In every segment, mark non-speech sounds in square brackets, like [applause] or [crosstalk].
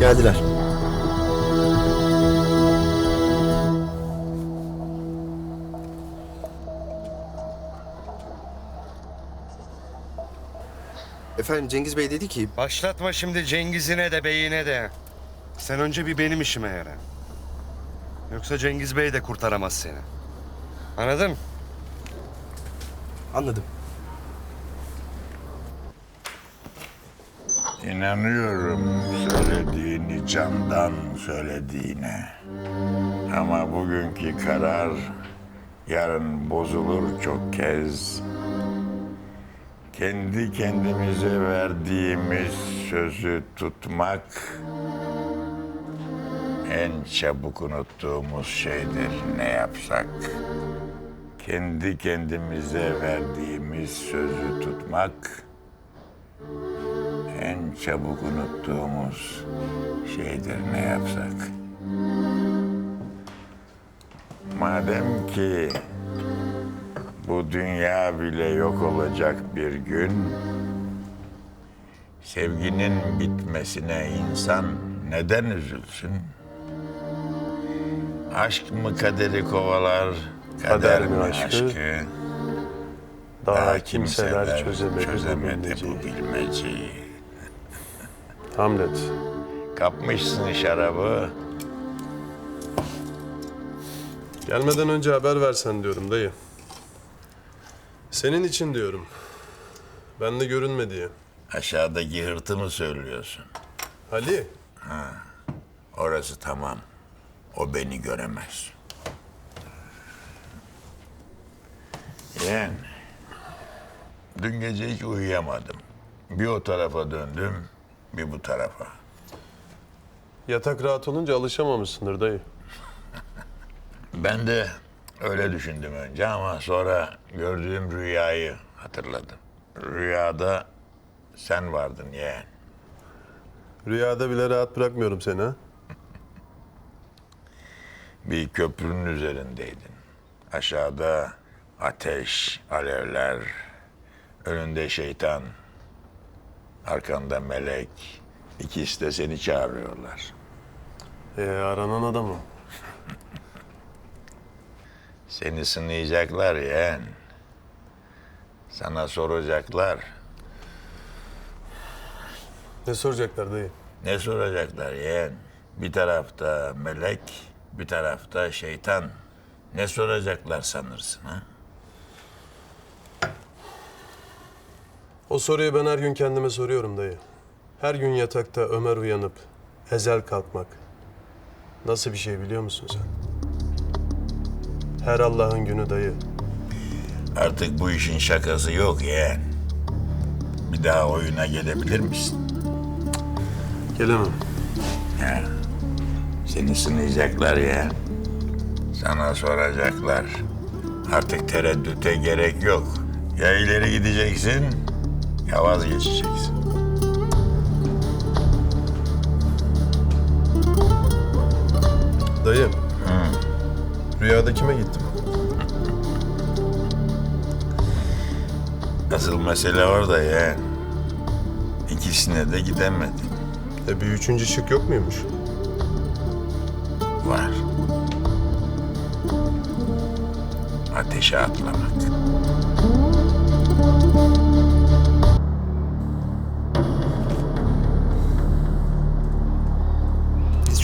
Geldiler. Efendim Cengiz Bey dedi ki Başlatma şimdi Cengiz'ine de beyine de. Sen önce bir benim işime yara. Yoksa Cengiz Bey de kurtaramaz seni. Anladın? anladım. İnanıyorum söylediğini candan söylediğine. Ama bugünkü karar yarın bozulur çok kez. Kendi kendimize verdiğimiz sözü tutmak en çabuk unuttuğumuz şeydir ne yapsak. Kendi kendimize verdiğimiz sözü tutmak en çabuk unuttuğumuz şeydir ne yapsak. Madem ki bu dünya bile yok olacak bir gün, sevginin bitmesine insan neden üzülsün? Aşk mı kaderi kovalar, kader, mi aşkı? Daha kimseler çözemedi, çözemedi bu bilmeceyi. Hamlet. Kapmışsın şarabı, Gelmeden önce haber versen diyorum dayı. Senin için diyorum. Ben de görünme diye. aşağıdaki hırtı mı söylüyorsun? Ali, Orası tamam. O beni göremez. Yeğen, dün gece hiç uyuyamadım. Bir o tarafa döndüm, bir bu tarafa. yatak rahat olunca alışamamışsındır dayı. [laughs] Ben de öyle düşündüm önce ama sonra gördüğüm rüyayı hatırladım. Rüyada sen vardın yeğen. Rüyada bile rahat bırakmıyorum seni ha. [laughs] Bir köprünün üzerindeydin. Aşağıda ateş, alevler, önünde şeytan, arkanda melek. İkisi de seni çağırıyorlar. Ee, aranan adamı. Seni sınayacaklar yeğen. Sana soracaklar. Ne soracaklar dayı? Ne soracaklar yeğen? Bir tarafta melek, bir tarafta şeytan. Ne soracaklar sanırsın ha? O soruyu ben her gün kendime soruyorum dayı. Her gün yatakta Ömer uyanıp ezel kalkmak. Nasıl bir şey biliyor musun sen? Her Allah'ın günü dayı. Artık bu işin şakası yok yeğen. Bir daha oyuna gelebilir misin? Gelemem. Ya, seni sınayacaklar ya. Sana soracaklar. Artık tereddüte gerek yok. Ya ileri gideceksin ya vazgeçeceksin. Dayı. Rüyada kime gittim? Asıl mesele orada ya. İkisine de gidemedim. E bir üçüncü şık yok muymuş? Var. Ateşe atlamak.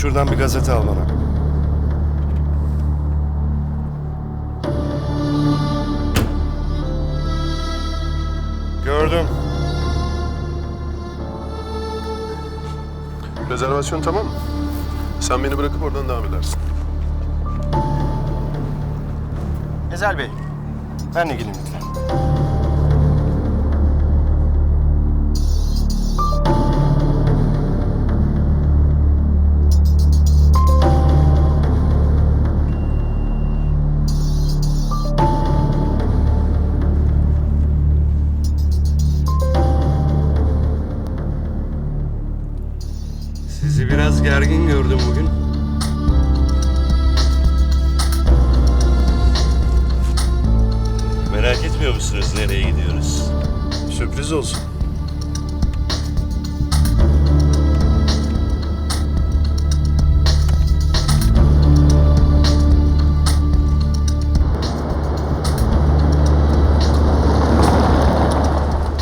Şuradan bir gazete al. Gördüm. Rezervasyon tamam mı? Sen beni bırakıp oradan devam edersin. Ezel Bey, benle gelin lütfen. gergin gördüm bugün. Merak etmiyor musunuz nereye gidiyoruz? Sürpriz olsun.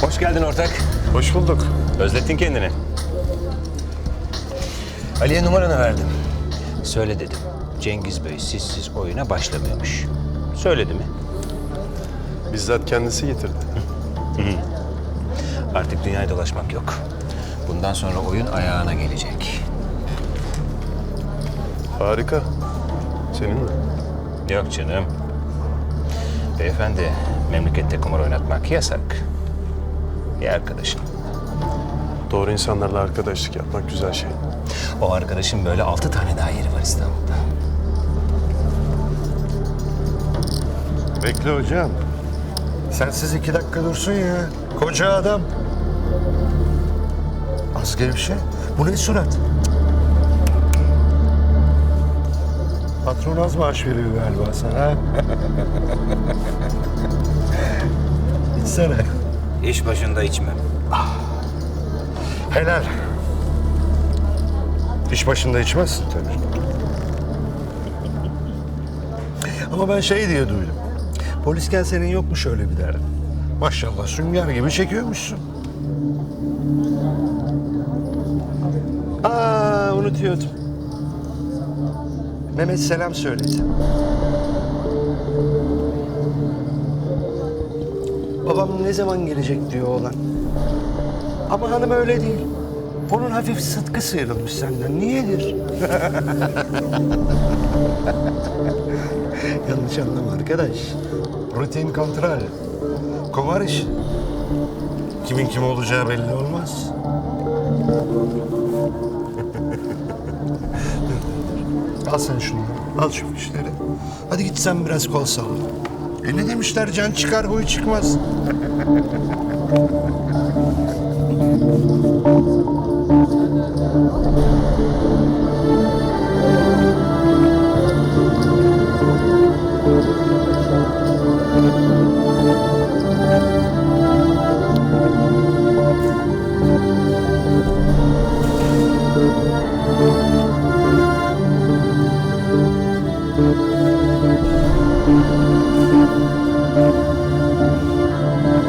Hoş geldin ortak. Hoş bulduk. Özlettin kendini. Ali'ye numaranı verdim. Söyle dedim. Cengiz Bey sizsiz oyuna başlamıyormuş. Söyledi mi? Bizzat kendisi getirdi. Artık dünyayı dolaşmak yok. Bundan sonra oyun ayağına gelecek. Harika. Seninle. Yok canım. Beyefendi, memlekette kumar oynatmak yasak. Bir arkadaşım. Doğru insanlarla arkadaşlık yapmak güzel şey. O arkadaşım böyle altı tane daha yeri var İstanbul'da. Bekle hocam. Sensiz iki dakika dursun ya. Koca adam. Az gevşe. Bu ne surat? Patron az maaş veriyor galiba sana. [laughs] İçsene. İş başında içmem. Helal. İş başında içmezsin tabii. Ama ben şey diye duydum. Polisken senin yok mu şöyle bir derdin? Maşallah sünger gibi çekiyormuşsun. Aa unutuyordum. Mehmet selam söyledi. Babam ne zaman gelecek diyor oğlan. Ama hanım öyle değil. Onun hafif sıtkı sıyrılmış senden. Niyedir? [laughs] Yanlış anlama arkadaş. Rutin kontrol. Kumar işi. Kimin kim olacağı belli olmaz. [laughs] Al sen şunu. Al şu fişleri. Hadi git sen biraz kol salla. E ne demişler can çıkar huy çıkmaz. [laughs]